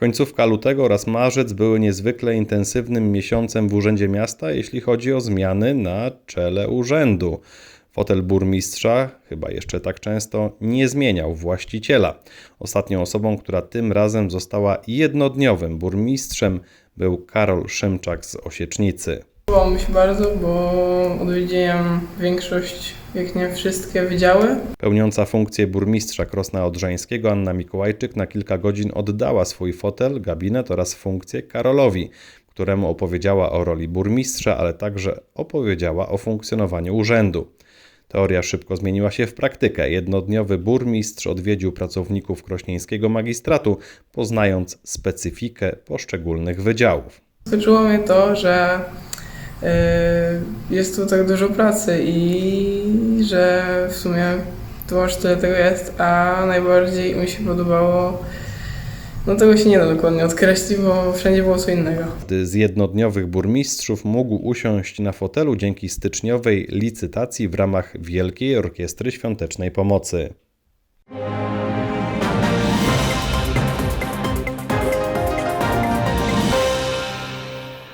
Końcówka lutego oraz marzec były niezwykle intensywnym miesiącem w Urzędzie Miasta, jeśli chodzi o zmiany na czele urzędu. Fotel burmistrza, chyba jeszcze tak często, nie zmieniał właściciela. Ostatnią osobą, która tym razem została jednodniowym burmistrzem, był Karol Szymczak z Osiecznicy. Podobało mi się bardzo, bo odwiedziłem większość, jak nie wszystkie wydziały. Pełniąca funkcję burmistrza Krosna Odrzańskiego Anna Mikołajczyk na kilka godzin oddała swój fotel, gabinet oraz funkcję Karolowi, któremu opowiedziała o roli burmistrza, ale także opowiedziała o funkcjonowaniu urzędu. Teoria szybko zmieniła się w praktykę. Jednodniowy burmistrz odwiedził pracowników krośnieńskiego magistratu, poznając specyfikę poszczególnych wydziałów. Zaskoczyło mnie to, że jest tu tak dużo pracy i że w sumie tu aż tyle tego jest, a najbardziej mi się podobało, no tego się nie da dokładnie odkreślić, bo wszędzie było co innego. Każdy z jednodniowych burmistrzów mógł usiąść na fotelu dzięki styczniowej licytacji w ramach Wielkiej Orkiestry Świątecznej Pomocy.